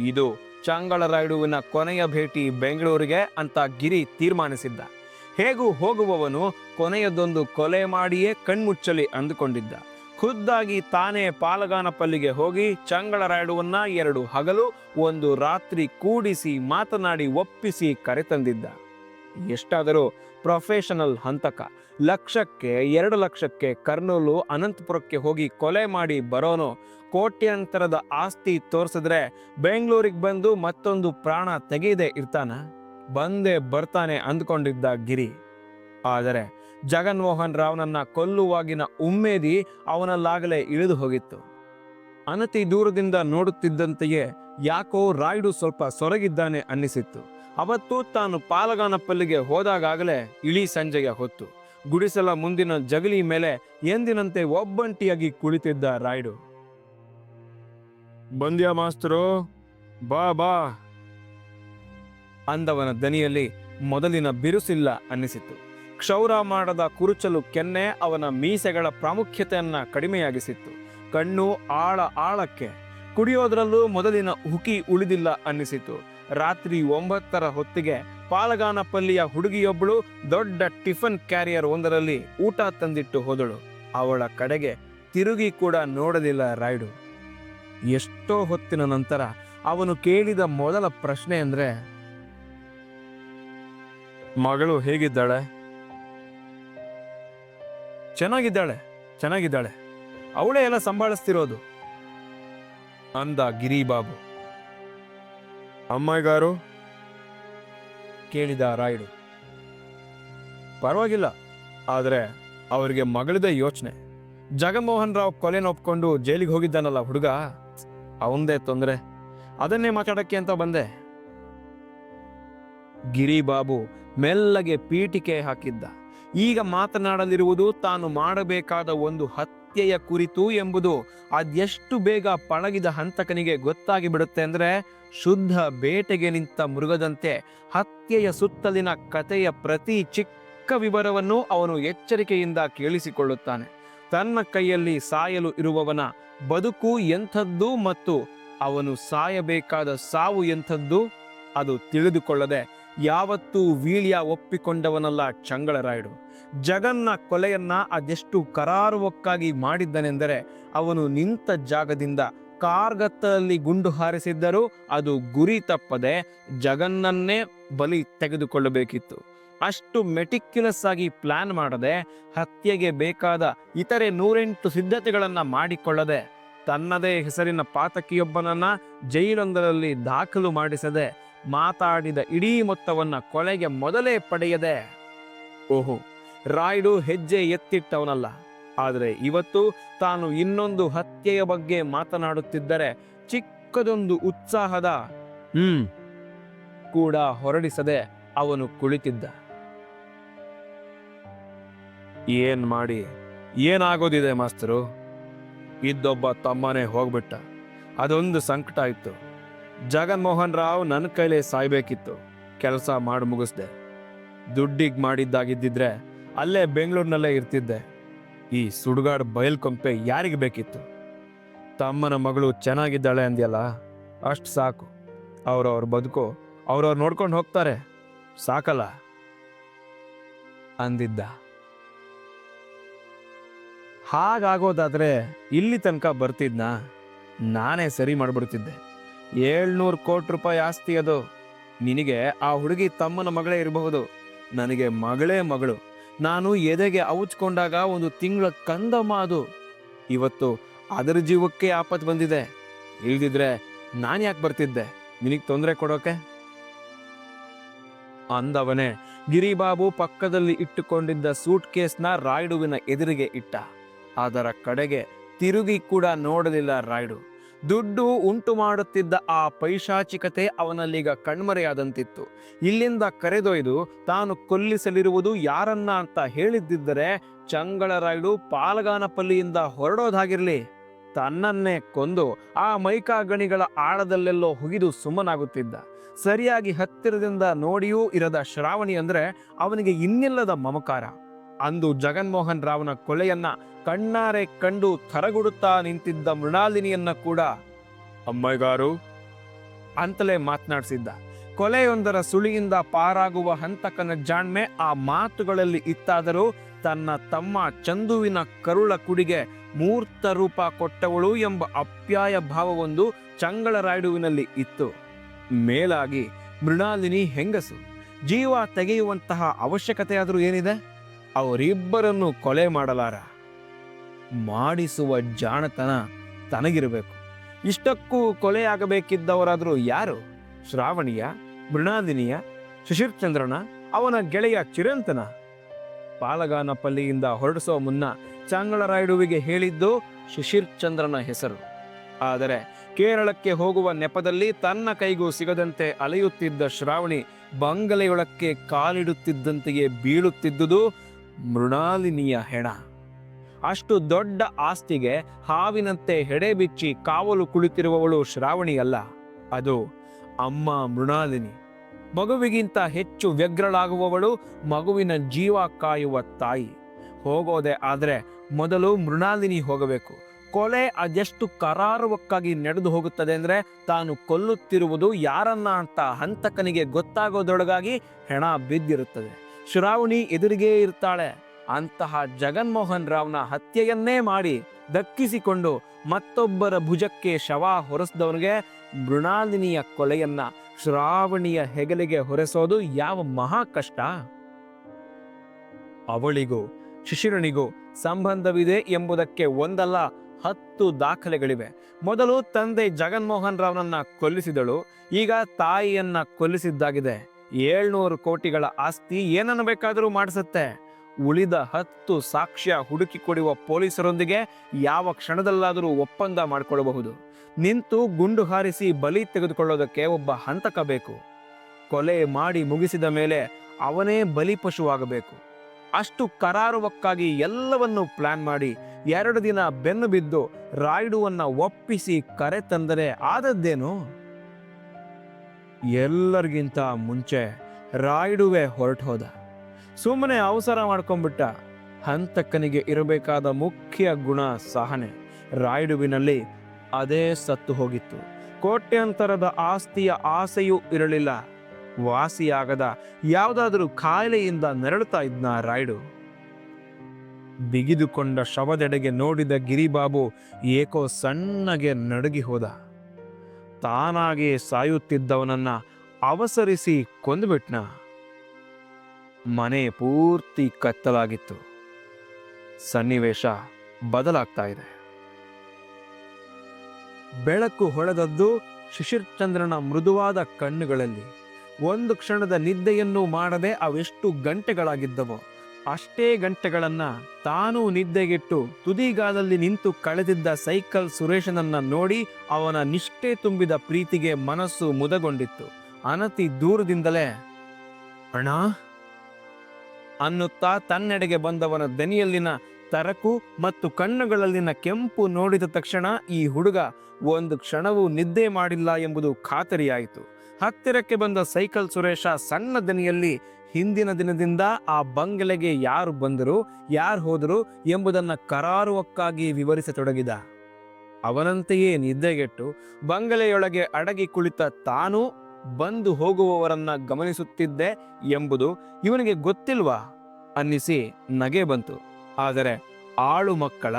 ಇದು ಚಂಗಳ ರಾಯ್ಡುವಿನ ಕೊನೆಯ ಭೇಟಿ ಬೆಂಗಳೂರಿಗೆ ಅಂತ ಗಿರಿ ತೀರ್ಮಾನಿಸಿದ್ದ. ಹೇಗೂ ಹೋಗುವವನು ಕೊನೆಯದೊಂದು ಕೊಲೆ ಮಾಡಿಯೇ ಕಣ್ಮುಚ್ಚಲಿ ಅಂದುಕೊಂಡಿದ್ದ. ಖುದ್ದಾಗಿ ತಾನೇ ಪಾಲಗಾನಪಲ್ಲಿಗೆ ಹೋಗಿ ಚಂಗಳ ರಾಯ್ಡುವನ್ನ ಎರಡು ಹಗಲು, ಒಂದು ರಾತ್ರಿ ಕೂಡಿಸಿ ಮಾತನಾಡಿ ಒಪ್ಪಿಸಿ ಕರೆತಂದಿದ್ದ. ಎಷ್ಟಾದರೂ ಪ್ರೊಫೆಷನಲ್ ಹಂತಕ, ಲಕ್ಷಕ್ಕೆ, ಎರಡು ಲಕ್ಷಕ್ಕೆ ಕರ್ನೂಲು ಅನಂತಪುರಕ್ಕೆ ಹೋಗಿ ಕೊಲೆ ಮಾಡಿ ಬರೋನು, ಕೋಟ್ಯಾಂತರದ ಆಸ್ತಿ ತೋರಿಸಿದ್ರೆ ಬೆಂಗಳೂರಿಗೆ ಬಂದು ಮತ್ತೊಂದು ಪ್ರಾಣ ತೆಗೆಯದೆ ಇರ್ತಾನ? ಬಂದೇ ಬರ್ತಾನೆ ಅಂದ್ಕೊಂಡಿದ್ದ ಗಿರಿ. ಆದರೆ ಜಗನ್ಮೋಹನ್ ರಾವ್ನನ್ನ ಕೊಲ್ಲುವಾಗಿನ ಉಮ್ಮೇದಿ ಅವನಲ್ಲಾಗಲೇ ಇಳಿದು ಹೋಗಿತ್ತು. ಅನತಿ ದೂರದಿಂದ ನೋಡುತ್ತಿದ್ದಂತೆಯೇ ಯಾಕೋ ರಾಯ್ಡು ಸ್ವಲ್ಪ ಸೊರಗಿದ್ದಾನೆ ಅನ್ನಿಸಿತ್ತು. ಅವತ್ತು ತಾನು ಪಾಲಗಾನಪ್ಪಲ್ಲಿಗೆ ಹೋದಾಗಲೇ ಇಳಿ ಸಂಜೆಯ ಹೊತ್ತು. ಗುಡಿಸಲ ಮುಂದಿನ ಜಗಲಿ ಮೇಲೆ ಎಂದಿನಂತೆ ಒಬ್ಬಂಟಿಯಾಗಿ ಕುಳಿತಿದ್ದ ರಾಯ್ಡು. ಬಂದ್ಯಾ ಮಾಸ್ತರು? ಬಾ ಬಾ. ಅಂದವನ ದನಿಯಲ್ಲಿ ಮೊದಲಿನ ಬಿರುಸಿಲ್ಲ ಅನ್ನಿಸಿತು. ಕ್ಷೌರ ಮಾಡದ ಕುರುಚಲು ಕೆನ್ನೆ ಅವನ ಮೀಸೆಗಳ ಪ್ರಾಮುಖ್ಯತೆಯನ್ನ ಕಡಿಮೆಯಾಗಿಸಿತ್ತು. ಕಣ್ಣು ಆಳ ಆಳಕ್ಕೆ, ಕುಡಿಯೋದ್ರಲ್ಲೂ ಮೊದಲಿನ ಹುಕಿ ಉಳಿದಿಲ್ಲ ಅನ್ನಿಸಿತು. ರಾತ್ರಿ ಒಂಬತ್ತರ ಹೊತ್ತಿಗೆ ಪಾಲಗಾನಪಲ್ಲಿಯ ಹುಡುಗಿಯೊಬ್ಬಳು ದೊಡ್ಡ ಟಿಫನ್ ಕ್ಯಾರಿಯರ್ ಒಂದರಲ್ಲಿ ಊಟ ತಂದಿಟ್ಟು ಹೋದಳು. ಅವಳ ಕಡೆಗೆ ತಿರುಗಿ ಕೂಡ ನೋಡಲಿಲ್ಲ ರಾಯ್ಡು. ಎಷ್ಟೋ ಹೊತ್ತಿನ ನಂತರ ಅವನು ಕೇಳಿದ ಮೊದಲ ಪ್ರಶ್ನೆ ಅಂದ್ರೆ ಮಗಳು ಹೇಗಿದ್ದಾಳೆ? ಚೆನ್ನಾಗಿದ್ದಾಳೆ ಚೆನ್ನಾಗಿದ್ದಾಳೆ. ಅವಳೇ ಎಲ್ಲ ಸಂಭಾಳಿಸ್ತಿರೋದು. ಅಂದ ಗಿರಿಬಾಬು. ಅಮ್ಮಗಾರು ಕೇಳಿದ ರಾಯುಡು ಪರವಾಗಿಲ್ಲ, ಆದರೆ ಅವರಿಗೆ ಮಗಳದೇ ಯೋಚನೆ. ಜಗನ್ಮೋಹನ್ ರಾವ್ ಕೊಲೆನ ಒಪ್ಕೊಂಡು ಜೈಲಿಗೆ ಹೋಗಿದ್ದಾನಲ್ಲ ಹುಡುಗ? ಅವಂದೇ ತೊಂದರೆ. ಅದನ್ನೇ ಮಾತಾಡೋಕ್ಕೆ ಅಂತ ಬಂದೆ. ಗಿರಿಬಾಬು ಮೆಲ್ಲಗೆ ಪೀಠಿಕೆ ಹಾಕಿದ್ದ. ಈಗ ಮಾತನಾಡಲಿರುವುದು ತಾನು ಮಾಡಬೇಕಾದ ಒಂದು ಹತ್ಯೆಯ ಕುರಿತು ಎಂಬುದು ಅದೆಷ್ಟು ಬೇಗ ಪಳಗಿದ ಹಂತಕನಿಗೆ ಗೊತ್ತಾಗಿ ಬಿಡುತ್ತೆ ಅಂದ್ರೆ ಶುದ್ಧ ಬೇಟೆಗೆ ನಿಂತ ಮೃಗದಂತೆ ಹತ್ಯೆಯ ಸುತ್ತಲಿನ ಕಥೆಯ ಪ್ರತಿ ಚಿಕ್ಕ ವಿವರವನ್ನು ಅವನು ಎಚ್ಚರಿಕೆಯಿಂದ ಕೇಳಿಸಿಕೊಳ್ಳುತ್ತಾನೆ. ತನ್ನ ಕೈಯಲ್ಲಿ ಸಾಯಲು ಇರುವವನ ಬದುಕು ಎಂಥದ್ದು ಮತ್ತು ಅವನು ಸಾಯಬೇಕಾದ ಸಾವು ಎಂಥದ್ದು ಅದು ತಿಳಿದುಕೊಳ್ಳದೆ ಯಾವತ್ತೂ ವೀಳ್ಯ ಒಪ್ಪಿಕೊಂಡವನಲ್ಲ ಚಂಗಳರಾಯುಡು ಜಗನ್ನ ಕೊಲೆಯನ್ನ ಅದೆಷ್ಟು ಕರಾರುವಕ್ಕಾಗಿ ಮಾಡಿದ್ದನೆಂದರೆ ಅವನು ನಿಂತ ಜಾಗದಿಂದ ಕಾರ್ಗತ್ತದಲ್ಲಿ ಗುಂಡು ಹಾರಿಸಿದ್ದರೂ ಅದು ಗುರಿ ತಪ್ಪದೆ ಜಗನ್ನನ್ನೇ ಬಲಿ ತೆಗೆದುಕೊಳ್ಳಬೇಕಿತ್ತು. ಅಷ್ಟು ಮೆಟಿಕ್ಯುಲಸ್ ಆಗಿ ಪ್ಲಾನ್ ಮಾಡದೆ ಹತ್ಯೆಗೆ ಬೇಕಾದ ಇತರೆ ನೂರೆಂಟು ಸಿದ್ಧತೆಗಳನ್ನು ಮಾಡಿಕೊಳ್ಳದೆ ತನ್ನದೇ ಹೆಸರಿನ ಪಾತಕಿಯೊಬ್ಬನನ್ನ ಜೈಲೊಂದರಲ್ಲಿ ದಾಖಲು ಮಾಡಿಸದೆ ಮಾತಾಡಿದ ಇಡೀ ಮೊತ್ತವನ್ನ ಕೊಲೆಗೆ ಮೊದಲೇ ಪಡೆಯದೆ. ಓಹೋ, ರಾಯ್ಡು ಹೆಜ್ಜೆ ಎತ್ತಿಟ್ಟವನಲ್ಲ. ಆದರೆ ಇವತ್ತು ತಾನು ಇನ್ನೊಂದು ಹತ್ಯೆಯ ಬಗ್ಗೆ ಮಾತನಾಡುತ್ತಿದ್ದರೆ ಚಿಕ್ಕದೊಂದು ಉತ್ಸಾಹದ ಹ್ಮ್ ಕೂಡ ಹೊರಡಿಸದೆ ಅವನು ಕುಳಿತಿದ್ದ. ಏನ್ ಮಾಡಿ? ಏನಾಗೋದಿದೆ ಮಾಸ್ತರು? ಇದ್ದೊಬ್ಬ ತಮ್ಮನೇ ಹೋಗ್ಬಿಟ್ಟ. ಅದೊಂದು ಸಂಕಟ ಇತ್ತು ಜಗನ್ಮೋಹನ್ ರಾವ್ ನನ್ನ ಕೈಲೇ ಸಾಯ್ಬೇಕಿತ್ತು. ಕೆಲಸ ಮಾಡಿ ಮುಗಿಸ್ದೆ. ದುಡ್ಡಿಗೆ ಮಾಡಿದ್ದಾಗಿದ್ದಿದ್ರೆ ಅಲ್ಲೇ ಬೆಂಗಳೂರಿನಲ್ಲೇ ಇರ್ತಿದ್ದೆ. ಈ ಸುಡುಗಾಡು ಬಯಲ್ಕೊಂಪೆ ಯಾರಿಗೆ ಬೇಕಿತ್ತು? ತಮ್ಮನ ಮಗಳು ಚೆನ್ನಾಗಿದ್ದಾಳೆ ಅಂದ್ಯಲ್ಲ, ಅಷ್ಟು ಸಾಕು. ಅವ್ರವ್ರ ಬದುಕು ಅವ್ರವ್ರು ನೋಡ್ಕೊಂಡು ಹೋಗ್ತಾರೆ. ಸಾಕಲ್ಲ? ಅಂದಿದ್ದ. ಹಾಗಾಗೋದಾದರೆ ಇಲ್ಲಿ ತನಕ ಬರ್ತಿದ್ನಾ? ನಾನೇ ಸರಿ ಮಾಡ್ಬಿಡ್ತಿದ್ದೆ. ಏಳ್ನೂರು ಕೋಟಿ ರೂಪಾಯಿ ಆಸ್ತಿ ಅದು. ನಿನಗೆ ಆ ಹುಡುಗಿ ತಮ್ಮನ ಮಗಳೇ ಇರಬಹುದು. ನನಗೆ ಮಗಳೇ ಮಗಳು. ನಾನು ಎದೆಗೆ ಅವುಚ್ಕೊಂಡಾಗ ಒಂದು ತಿಂಗಳ ಕಂದಮ್ಮ ಅದು. ಇವತ್ತು ಅದರ ಜೀವಕ್ಕೆ ಆಪತ್ತು ಬಂದಿದೆ. ಇಲ್ದಿದ್ರೆ ನಾನು ಯಾಕೆ ಬರ್ತಿದ್ದೆ? ನಿನಗೆ ತೊಂದರೆ ಕೊಡೋಕೆ? ಅಂದವನೇ, ಗಿರಿಬಾಬು ಪಕ್ಕದಲ್ಲಿ ಇಟ್ಟುಕೊಂಡಿದ್ದ ಸೂಟ್ ಕೇಸ್ನ ರಾಯ್ಡುವಿನ ಎದುರಿಗೆ ಇಟ್ಟ. ಅದರ ಕಡೆಗೆ ತಿರುಗಿ ಕೂಡ ನೋಡಲಿಲ್ಲ ರಾಯ್ಡು. ದುಡ್ಡು ಉಂಟು ಮಾಡುತ್ತಿದ್ದ ಆ ಪೈಶಾಚಿಕತೆ ಅವನಲ್ಲೀಗ ಕಣ್ಮರೆಯಾದಂತಿತ್ತು. ಇಲ್ಲಿಂದ ಕರೆದೊಯ್ದು ತಾನು ಕೊಲ್ಲಿಸಲಿರುವುದು ಯಾರನ್ನ ಅಂತ ಹೇಳಿದ್ದಿದ್ದರೆ ಚಂಗಳರಾಯುಡು ಪಾಲಗಾನಪಲ್ಲಿಯಿಂದ ಹೊರಡೋದಾಗಿರಲಿ. ತನ್ನನ್ನೇ ಕೊಂದು ಆ ಮೈಕಾ ಗಣಿಗಳ ಆಳದಲ್ಲೆಲ್ಲೋ ಹುಗಿದು ಸುಮ್ಮನಾಗುತ್ತಿದ್ದ. ಸರಿಯಾಗಿ ಹತ್ತಿರದಿಂದ ನೋಡಿಯೂ ಇರದ ಶ್ರಾವಣಿ ಅಂದ್ರೆ ಅವನಿಗೆ ಇನ್ನಿಲ್ಲದ ಮಮಕಾರ. ಅಂದು ಜಗನ್ಮೋಹನ್ ರಾವ್ನ ಕೊಲೆಯನ್ನ ಕಣ್ಣಾರೆ ಕಂಡು ಥರಗುಡುತ್ತಾ ನಿಂತಿದ್ದ ಮೃಣಾಲಿನಿಯನ್ನ ಕೂಡ ಅಮ್ಮಗಾರು ಅಂತಲೇ ಮಾತನಾಡಿಸಿದ್ದ. ಕೊಲೆಯೊಂದರ ಸುಳಿಯಿಂದ ಪಾರಾಗುವ ಹಂತಕನ ಜಾಣ್ಮೆ ಆ ಮಾತುಗಳಲ್ಲಿ ಇತ್ತಾದರೂ ತನ್ನ ತಮ್ಮ ಚಂದುವಿನ ಕರುಳ ಕುಡಿಗೆ ಮೂರ್ತ ರೂಪ ಕೊಟ್ಟವಳು ಎಂಬ ಅಪ್ಯಾಯ ಭಾವವೊಂದು ಚಂಗಳರಾಯುಡುವಿನಲ್ಲಿ ಇತ್ತು. ಮೇಲಾಗಿ ಮೃಣಾಲಿನಿ ಹೆಂಗಸು ಜೀವ ತೆಗೆಯುವಂತಹ ಅವಶ್ಯಕತೆಯಾದರೂ ಏನಿದೆ? ಅವರಿಬ್ಬರನ್ನು ಕೊಲೆ ಮಾಡಲಾರ? ಮಾಡಿಸುವ ಜಾಣತನ ತನಗಿರಬೇಕು. ಇಷ್ಟಕ್ಕೂ ಕೊಲೆಯಾಗಬೇಕಿದ್ದವರಾದರೂ ಯಾರು? ಶ್ರಾವಣಿಯ, ಮೃಣಾದಿನಿಯ, ಶಿಶಿರ್ಚಂದ್ರನ, ಅವನ ಗೆಳೆಯ ಚಿರಂತನ? ಪಾಲಗಾನಪಲ್ಲಿಯಿಂದ ಹೊರಡಿಸೋ ಮುನ್ನ ಚಾಂಗಳರಾಯುಡುವಿಗೆ ಹೇಳಿದ್ದು ಶಿಶಿರ್ಚಂದ್ರನ ಹೆಸರು. ಆದರೆ ಕೇರಳಕ್ಕೆ ಹೋಗುವ ನೆಪದಲ್ಲಿ ತನ್ನ ಕೈಗೂ ಸಿಗದಂತೆ ಅಲೆಯುತ್ತಿದ್ದ ಶ್ರಾವಣಿ ಬಂಗಲೆಯೊಳಕ್ಕೆ ಕಾಲಿಡುತ್ತಿದ್ದಂತೆಯೇ ಬೀಳುತ್ತಿದ್ದುದು ಮೃಣಾಲಿನಿಯ ಹೆಣ. ಅಷ್ಟು ದೊಡ್ಡ ಆಸ್ತಿಗೆ ಹಾವಿನಂತೆ ಹೆಡೆ ಬಿಚ್ಚಿ ಕಾವಲು ಕುಳಿತಿರುವವಳು ಶ್ರಾವಣಿಯಲ್ಲ. ಅದು ಅಮ್ಮ ಮೃಣಾಲಿನಿ. ಮಗುವಿಗಿಂತ ಹೆಚ್ಚು ವ್ಯಗ್ರಳಾಗುವವಳು ಮಗುವಿನ ಜೀವ ಕಾಯುವ ತಾಯಿ. ಹೋಗೋದೆ ಆದರೆ ಮೊದಲು ಮೃಣಾಲಿನಿ ಹೋಗಬೇಕು. ಕೊಲೆ ಅದೆಷ್ಟು ಕರಾರುವಕ್ಕಾಗಿ ನಡೆದು ಹೋಗುತ್ತದೆ ಅಂದ್ರೆ ತಾನು ಕೊಲ್ಲುತ್ತಿರುವುದು ಯಾರನ್ನ ಅಂತ ಹಂತಕನಿಗೆ ಗೊತ್ತಾಗೋದೊಳಗಾಗಿ ಹೆಣ ಬಿದ್ದಿರುತ್ತದೆ. ಶ್ರಾವಣಿ ಎದುರಿಗೇ ಇರ್ತಾಳೆ. ಅಂತಹ ಜಗನ್ಮೋಹನ್ ರಾವ್ನ ಹತ್ಯೆಯನ್ನೇ ಮಾಡಿ ದಕ್ಕಿಸಿಕೊಂಡು ಮತ್ತೊಬ್ಬರ ಭುಜಕ್ಕೆ ಶವ ಹೊರಸಿದವನಿಗೆ ಮೃಣಾಲಿನಿಯ ಕೊಲೆಯನ್ನ ಶ್ರಾವಣಿಯ ಹೆಗಲಿಗೆ ಹೊರೆಸೋದು ಯಾವ ಮಹಾ ಕಷ್ಟ? ಅವಳಿಗೂ ಶಿಶಿರನಿಗೂ ಸಂಬಂಧವಿದೆ ಎಂಬುದಕ್ಕೆ ಒಂದಲ್ಲ, ಹತ್ತು ದಾಖಲೆಗಳಿವೆ. ಮೊದಲು ತಂದೆ ಜಗನ್ಮೋಹನ್ ರಾವ್ನನ್ನ ಕೊಲ್ಲಿಸಿದಳು, ಈಗ ತಾಯಿಯನ್ನ ಕೊಲ್ಲಿಸಿದ್ದಾಗಿದೆ. ಏಳ್ನೂರು ಕೋಟಿಗಳ ಆಸ್ತಿ ಏನನ್ನು ಬೇಕಾದರೂ ಮಾಡಿಸುತ್ತೆ? ಉಳಿದ ಹತ್ತು ಸಾಕ್ಷ್ಯ ಹುಡುಕಿ ಕೊಡುವ ಪೊಲೀಸರೊಂದಿಗೆ ಯಾವ ಕ್ಷಣದಲ್ಲಾದರೂ ಒಪ್ಪಂದ ಮಾಡಿಕೊಳ್ಳಬಹುದು ನಿಂತು ಗುಂಡು ಹಾರಿಸಿ ಬಲಿ ತೆಗೆದುಕೊಳ್ಳೋದಕ್ಕೆ ಒಬ್ಬ ಹಂತಕ ಬೇಕು. ಕೊಲೆ ಮಾಡಿ ಮುಗಿಸಿದ ಮೇಲೆ ಅವನೇ ಬಲಿಪಶುವಾಗಬೇಕು ಅಷ್ಟು ಕರಾರುವಕ್ಕಾಗಿ ಎಲ್ಲವನ್ನು ಪ್ಲಾನ್ ಮಾಡಿ ಎರಡು ದಿನ ಬೆನ್ನು ಬಿದ್ದು ರಾಯ್ಡುವನ್ನ ಒಪ್ಪಿಸಿ ಕರೆ ತಂದರೆ ಆದದ್ದೇನು? ಎಲ್ಲರಿಗಿಂತ ಮುಂಚೆ ರಾಯ್ಡುವೆ ಹೊರಟೋದ ಸುಮ್ಮನೆ ಅವಸರ ಮಾಡ್ಕೊಂಡ್ಬಿಟ್ಟ. ಹಂತಕನಿಗೆ ಇರಬೇಕಾದ ಮುಖ್ಯ ಗುಣ ಸಹನೆ. ರಾಯ್ಡುವಿನಲ್ಲಿ ಅದೇ ಸತ್ತು ಹೋಗಿತ್ತು. ಕೋಟ್ಯಂತರದ ಆಸ್ತಿಯ ಆಸೆಯೂ ಇರಲಿಲ್ಲ. ವಾಸಿಯಾಗದ ಯಾವುದಾದರೂ ಕಾಯಿಲೆಯಿಂದ ನರಳುತ್ತಾ ಇದ್ನ ರಾಯ್ಡು. ಬಿಗಿದುಕೊಂಡ ಶವದೆಡೆಗೆ ನೋಡಿದ ಗಿರಿಬಾಬು ಏಕೋ ಸಣ್ಣಗೆ ನಡುಗಿ ಹೋದ. ತಾನಾಗಿ ಸಾಯುತ್ತಿದ್ದವನನ್ನ ಅವಸರಿಸಿ ಕೊಂದುಬಿಟ್ನ. ಮನೆ ಪೂರ್ತಿ ಕತ್ತಲಾಗಿತ್ತು. ಸನ್ನಿವೇಶ ಬದಲಾಗ್ತಾ ಇದೆ. ಬೆಳಕು ಹೊಳೆದದ್ದು ಶಿಶಿರ್ಚಂದ್ರನ ಮೃದುವಾದ ಕಣ್ಣುಗಳಲ್ಲಿ. ಒಂದು ಕ್ಷಣದ ನಿದ್ದೆಯನ್ನು ಮಾಡದೆ ಅವೆಷ್ಟು ಗಂಟೆಗಳಾಗಿದ್ದವೋ, ಅಷ್ಟೇ ಗಂಟೆಗಳನ್ನ ತಾನೂ ನಿದ್ದೆಗೆಟ್ಟು ತುದಿಗಾಲಲ್ಲಿ ನಿಂತು ಕಳೆದಿದ್ದ ಸೈಕಲ್ ಸುರೇಶನನ್ನ ನೋಡಿ ಅವನ ನಿಷ್ಠೆ ತುಂಬಿದ ಪ್ರೀತಿಗೆ ಮನಸ್ಸು ಮುದಗೊಂಡಿತ್ತು. ಅನತಿ ದೂರದಿಂದಲೇ, ಅಣ್ಣ ಅನ್ನುತ್ತಾ ತನ್ನೆಡೆಗೆ ಬಂದವನ ದನಿಯಲ್ಲಿನ ತರಕು ಮತ್ತು ಕಣ್ಣುಗಳಲ್ಲಿನ ಕೆಂಪು ನೋಡಿದ ತಕ್ಷಣ ಈ ಹುಡುಗ ಒಂದು ಕ್ಷಣವೂ ನಿದ್ದೆ ಮಾಡಿಲ್ಲ ಎಂಬುದು ಖಾತರಿಯಾಯಿತು. ಹತ್ತಿರಕ್ಕೆ ಬಂದ ಸೈಕಲ್ ಸುರೇಶ ಸಣ್ಣ ದನಿಯಲ್ಲಿ ಹಿಂದಿನ ದಿನದಿಂದ ಆ ಬಂಗಲೆಗೆ ಯಾರು ಬಂದರು, ಯಾರು ಹೋದರು ಎಂಬುದನ್ನು ಕರಾರುವಕ್ಕಾಗಿ ವಿವರಿಸತೊಡಗಿದ. ಅವನಂತೆಯೇ ನಿದ್ದೆಗೆಟ್ಟು ಬಂಗಲೆಯೊಳಗೆ ಅಡಗಿ ಕುಳಿತ ತಾನು ಬಂದು ಹೋಗುವವರನ್ನ ಗಮನಿಸುತ್ತಿದ್ದೆ ಎಂಬುದು ಇವನಿಗೆ ಗೊತ್ತಿಲ್ವಾ ಅನ್ನಿಸಿ ನಗೆ ಬಂತು. ಆದರೆ ಆಳು ಮಕ್ಕಳ,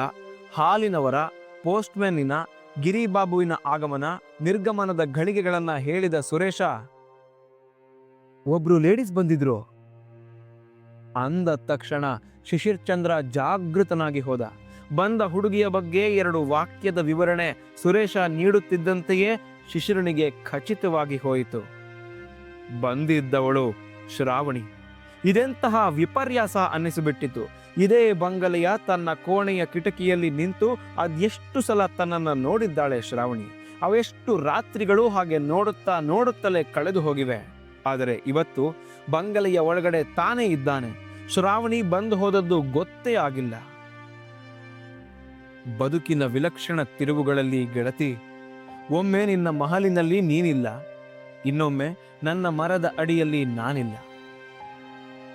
ಹಾಲಿನವರ, ಪೋಸ್ಟ್ಮ್ಯಾನಿನ, ಗಿರಿಬಾಬುವಿನ ಆಗಮನ, ನಿರ್ಗಮನದ ಘಳಿಗೆಗಳನ್ನ ಹೇಳಿದ ಸುರೇಶ, ಒಬ್ರು ಲೇಡೀಸ್ ಬಂದಿದ್ರು. ಅಂದ ತಕ್ಷಣ ಶಿಶಿರ್ಚಂದ್ರ ಜಾಗೃತನಾಗಿ ಹೋದ. ಬಂದ ಹುಡುಗಿಯ ಬಗ್ಗೆ ಎರಡು ವಾಕ್ಯದ ವಿವರಣೆ ಸುರೇಶ ನೀಡುತ್ತಿದ್ದಂತೆಯೇ ಶಿಶಿರನಿಗೆ ಖಚಿತವಾಗಿ ಹೋಯಿತು. ಬಂದಿದ್ದವಳು ಶ್ರಾವಣಿ. ಇದೆಂತಹ ವಿಪರ್ಯಾಸ ಅನ್ನಿಸಿಬಿಟ್ಟಿತು. ಇದೇ ಬಂಗಲೆಯ ತನ್ನ ಕೋಣೆಯ ಕಿಟಕಿಯಲ್ಲಿ ನಿಂತು ಅದೆಷ್ಟು ಸಲ ತನ್ನನ್ನು ನೋಡಿದ್ದಾಳೆ ಶ್ರಾವಣಿ. ಅವೆಷ್ಟು ರಾತ್ರಿಗಳು ಹಾಗೆ ನೋಡುತ್ತಾ ನೋಡುತ್ತಲೇ ಕಳೆದು ಹೋಗಿವೆ. ಆದರೆ ಇವತ್ತು ಬಂಗಲೆಯ ಒಳಗಡೆ ತಾನೇ ಇದ್ದಾನೆ. ಶ್ರಾವಣಿ ಬಂದು ಹೋದದ್ದು ಗೊತ್ತೇ ಆಗಿಲ್ಲ. ಬದುಕಿನ ವಿಲಕ್ಷಣ ತಿರುವುಗಳಲ್ಲಿ ಗೆಳತಿ ಒಮ್ಮೆ ನಿನ್ನ ಮಹಲಿನಲ್ಲಿ ನೀನಿಲ್ಲ, ಇನ್ನೊಮ್ಮೆ ನನ್ನ ಮರದ ಅಡಿಯಲ್ಲಿ ನಾನಿಲ್ಲ.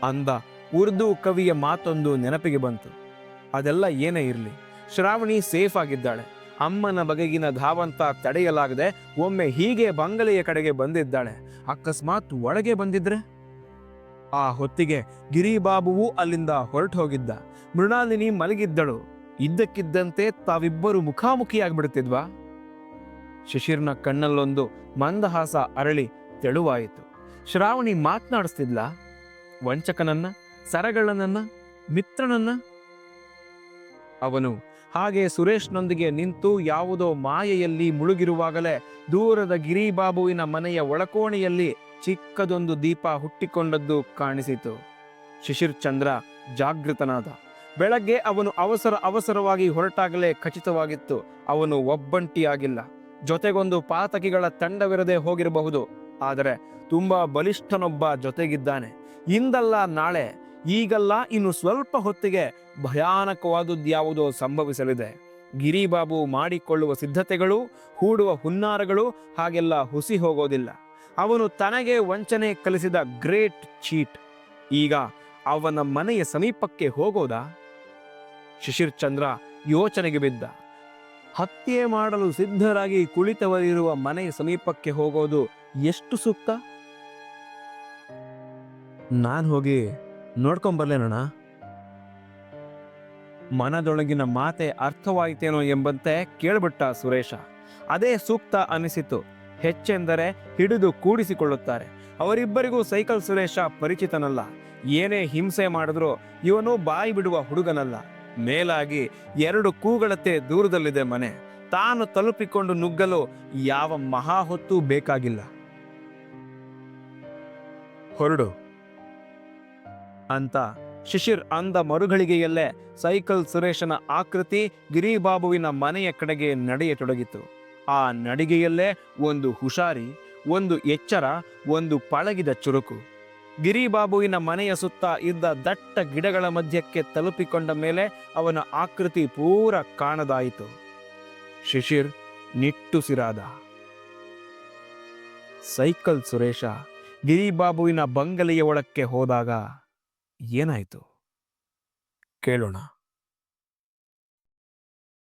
ಅಂದ ಉರ್ದು ಕವಿಯ ಮಾತೊಂದು ನೆನಪಿಗೆ ಬಂತು. ಅದೆಲ್ಲ ಏನೇ ಇರಲಿ, ಶ್ರಾವಣಿ ಸೇಫ್ ಆಗಿದ್ದಾಳೆ. ಅಮ್ಮನ ಬಗೆಗಿನ ಧಾವಂತ ತಡೆಯಲಾಗದೆ ಒಮ್ಮೆ ಹೀಗೆ ಬಂಗಲೆಯ ಕಡೆಗೆ ಬಂದಿದ್ದಾಳೆ. ಅಕಸ್ಮಾತ್ ಒಳಗೆ ಬಂದಿದ್ರೆ? ಆ ಹೊತ್ತಿಗೆ ಗಿರಿಬಾಬುವು ಅಲ್ಲಿಂದ ಹೊರಟು ಹೋಗಿದ್ದ. ಮೃಣಾಲಿನಿ ಮಲಗಿದ್ದಳು. ಇದ್ದಕ್ಕಿದ್ದಂತೆ ತಾವಿಬ್ಬರು ಮುಖಾಮುಖಿಯಾಗ್ಬಿಡ್ತಿದ್ವಾ? ಶಿಶಿರ್ನ ಕಣ್ಣಲ್ಲೊಂದು ಮಂದಹಾಸ ಅರಳಿ ತೆಳುವಾಯಿತು. ಶ್ರಾವಣಿ ಮಾತನಾಡಿಸ್ತಿದ್ಲ? ವಂಚಕನನ್ನ? ಸರಗಳನನ್ನ ಮಿತ್ರನನ್ನ? ಅವನು ಹಾಗೆ ಸುರೇಶ್ನೊಂದಿಗೆ ನಿಂತು ಯಾವುದೋ ಮಾಯೆಯಲ್ಲಿ ಮುಳುಗಿರುವಾಗಲೇ ದೂರದ ಗಿರಿಬಾಬುವಿನ ಮನೆಯ ಒಳಕೋಣೆಯಲ್ಲಿ ಚಿಕ್ಕದೊಂದು ದೀಪ ಹುಟ್ಟಿಕೊಂಡದ್ದು ಕಾಣಿಸಿತು. ಶಿಶಿರ್ ಚಂದ್ರ ಜಾಗೃತನಾದ. ಬೆಳಗ್ಗೆ ಅವನು ಅವಸರ ಅವಸರವಾಗಿ ಹೊರಟಾಗಲೇ ಖಚಿತವಾಗಿತ್ತು. ಅವನು ಒಬ್ಬಂಟಿಯಾಗಿಲ್ಲ. ಜೊತೆಗೊಂದು ಪಾತಕಿಗಳ ತಂಡವಿರದೆ ಹೋಗಿರಬಹುದು. ಆದರೆ ತುಂಬಾ ಬಲಿಷ್ಠನೊಬ್ಬ ಜೊತೆಗಿದ್ದಾನೆ. ಇಂದಲ್ಲ ನಾಳೆ, ಈಗಲ್ಲ ಇನ್ನು ಸ್ವಲ್ಪ ಹೊತ್ತಿಗೆ ಭಯಾನಕವಾದುದ್ಯಾವುದೋ ಸಂಭವಿಸಲಿದೆ. ಗಿರಿಬಾಬು ಮಾಡಿಕೊಳ್ಳುವ ಸಿದ್ಧತೆಗಳು, ಹೂಡುವ ಹುನ್ನಾರಗಳು ಹಾಗೆಲ್ಲ ಹುಸಿ ಹೋಗೋದಿಲ್ಲ. ಅವನು ತನಗೆ ವಂಚನೆ ಕಲಿಸಿದ ಗ್ರೇಟ್ ಚೀಟ್. ಈಗ ಅವನ ಮನೆಯ ಸಮೀಪಕ್ಕೆ ಹೋಗೋದಾ? ಶಿಶಿರ್ ಚಂದ್ರ ಯೋಚನೆಗೆ ಬಿದ್ದ. ಹತ್ಯೆ ಮಾಡಲು ಸಿದ್ಧರಾಗಿ ಕುಳಿತವರಿರುವ ಮನೆಯ ಸಮೀಪಕ್ಕೆ ಹೋಗೋದು ಎಷ್ಟು ಸೂಕ್ತ? ನಾನು ಹೋಗಿ ನೋಡ್ಕೊಂಬರ್ಲೇನಣ್ಣ ಮನದೊಳಗಿನ ಮಾತೆ ಅರ್ಥವಾಯಿತೇನೋ ಎಂಬಂತೆ ಕೇಳ್ಬಿಟ್ಟ ಸುರೇಶ. ಅದೇ ಸೂಕ್ತ ಅನಿಸಿತು. ಹೆಚ್ಚೆಂದರೆ ಹಿಡಿದು ಕೂಡಿಸಿಕೊಳ್ಳುತ್ತಾರೆ. ಅವರಿಬ್ಬರಿಗೂ ಸೈಕಲ್ ಸುರೇಶ ಪರಿಚಿತನಲ್ಲ. ಏನೇ ಹಿಂಸೆ ಮಾಡಿದ್ರೂ ಇವನು ಬಾಯಿ ಬಿಡುವ ಹುಡುಗನಲ್ಲ. ಮೇಲಾಗಿ ಎರಡು ಕೂಗಳತೆ ದೂರದಲ್ಲಿದೆ ಮನೆ. ತಾನು ತಲುಪಿಕೊಂಡು ನುಗ್ಗಲು ಯಾವ ಮಹಾ ಹೊತ್ತು ಬೇಕಾಗಿಲ್ಲ. ಹೊರಡು. ಅಂತ ಶಿಶಿರ್ ಅಂದ ಮರುಗಳಿಗೆಯಲ್ಲೇ ಸೈಕಲ್ ಸುರೇಶನ ಆಕೃತಿ ಗಿರಿಬಾಬುವಿನ ಮನೆಯ ಕಡೆಗೆ ನಡೆಯತೊಡಗಿತು. ಆ ನಡಿಗೆಯಲ್ಲೇ ಒಂದು ಹುಷಾರಿ, ಒಂದು ಎಚ್ಚರ, ಒಂದು ಪಳಗಿದ ಚುರುಕು. ಗಿರಿಬಾಬುವಿನ ಮನೆಯ ಸುತ್ತ ಇದ್ದ ದಟ್ಟ ಗಿಡಗಳ ಮಧ್ಯಕ್ಕೆ ತಲುಪಿಕೊಂಡ ಮೇಲೆ ಅವನ ಆಕೃತಿ ಪೂರ ಕಾಣದಾಯಿತು. ಶಿಶಿರ್ ನಿಟ್ಟುಸಿರಾದ. ಸೈಕಲ್ ಸುರೇಶ ಗಿರಿಬಾಬುವಿನ ಬಂಗಲೆಯ ಒಳಕ್ಕೆ ಹೋದಾಗ ಏನಾಯಿತು? ಕೇಳೋಣ.